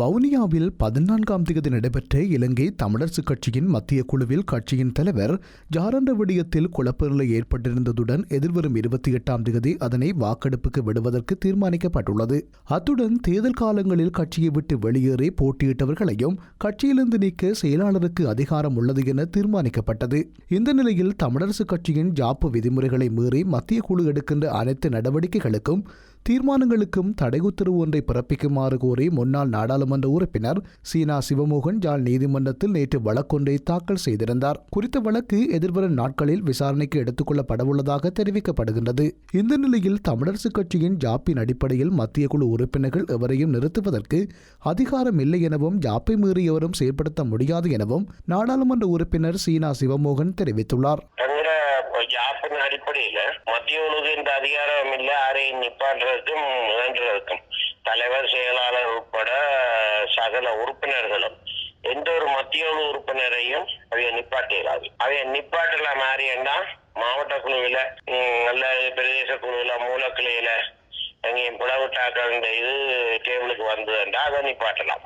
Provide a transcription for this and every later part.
வவுனியாவில் பதினான்காம் தேதி நடைபெற்ற இலங்கை தமிழரசுக் கட்சியின் மத்திய குழுவில் கட்சியின் தலைவர் ஜாரண்ட விடயத்தில் குழப்பநிலை ஏற்பட்டிருந்ததுடன் எதிர்வரும் இருபத்தி எட்டாம் தேதி அதனை வாக்கெடுப்புக்கு விடுவதற்கு தீர்மானிக்கப்பட்டுள்ளது. அத்துடன் தேர்தல் காலங்களில் கட்சியை விட்டு வெளியேறி போட்டியிட்டவர்களையும் கட்சியிலிருந்து நீக்க செயலாளருக்கு அதிகாரம் உள்ளது என தீர்மானிக்கப்பட்டது. இந்த நிலையில் தமிழரசுக் கட்சியின் ஜாப்பு விதிமுறைகளை மீறி மத்திய குழு எடுக்கின்ற அனைத்து நடவடிக்கைகளுக்கும் தீர்மானங்களுக்கும் தடை உத்தரவு ஒன்றை பிறப்பிக்குமாறு கோரி முன்னாள் நாடாளுமன்ற உறுப்பினர் சீனா சிவமோகன் ஜாழ் நீதிமன்றத்தில் நேற்று வழக்கொன்றை தாக்கல் செய்திருந்தார். குறித்த வழக்கு எதிர்வரும் நாட்களில் விசாரணைக்கு எடுத்துக் கொள்ளப்படவுள்ளதாக தெரிவிக்கப்படுகின்றது. இந்த நிலையில் தமிழரசுக் கட்சியின் ஜாப்பின் அடிப்படையில் மத்திய குழு உறுப்பினர்கள் எவரையும் நிறுத்துவதற்கு அதிகாரம் இல்லை எனவும் ஜாப்பை மீறியவரும் செயல்படுத்த முடியாது எனவும் நாடாளுமன்ற உறுப்பினர் சீனா சிவமோகன் தெரிவித்துள்ளார். என்கிற ஜாப்பின் அடிப்படையில மத்திய குழுவுக்கு இந்த அதிகாரம் இல்ல யாரையும் நிப்பாட்டுறதுக்கும் இழன்றதுக்கும் தலைவர் செயலாளர் உட்பட சகல உறுப்பினர்களும் எந்த ஒரு மத்திய குழு உறுப்பினரையும் அவைய நிப்பாட்டிடாது அவைய நிப்பாட்டலாம் மாறியண்டா மாவட்ட குழுவில நல்ல பிரதேச குழுவில மூலக்கிளையில எங்கேயும் பிளவுட்டாக்கள் இந்த இது டேபிளுக்கு வந்ததுண்டா அதை நிப்பாட்டலாம்.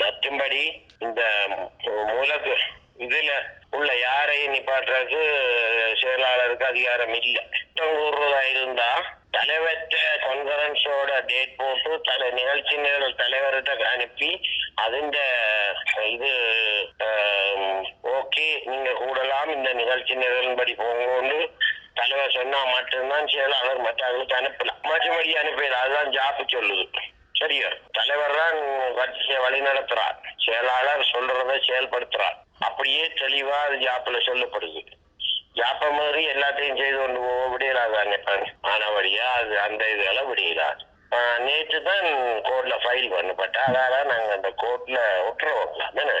மற்றும்படி இந்த மூலக்கு இதுல உள்ள யாரையும் நிப்பாட்டுறதுக்கு செயலாளருக்கு அதிகாரம் இல்லை. குற்றம் கூறுவதா இருந்தா தலைவற்ற கான்ஃபரன்ஸோட டேட் போட்டு தலை நிகழ்ச்சி நிரல் தலைவர்கிட்ட அனுப்பி அதிண்ட இது ஓகே நீங்க கூடலாம் இந்த நிகழ்ச்சி நிரல்படி போங்கன்னு தலைவர் சொன்னா மட்டும்தான் செயலாளர் மற்றவர்களுக்கு அனுப்பலாம். மற்றபடி அனுப்பிடலாம். அதுதான் ஜாப்பு சொல்லுது. சரியா தலைவர் தான் கட்சியை வழி நடத்துறார் செயலாளர் சொல்றதை செயல்படுத்துறார். அப்படியே தெளிவா அது ஜாப்ல சொல்லப்படுது ஜாப்ப மாதிரி எல்லாத்தையும் செய்து கொண்டு போக விடையலாது ஆனா வழியா அது அந்த இதுகளை விடையலாது. நேற்று தான் கோர்ட்ல ஃபைல் பண்ணப்பட்ட. அதால நாங்க அந்த கோர்ட்ல உத்தரவு தானே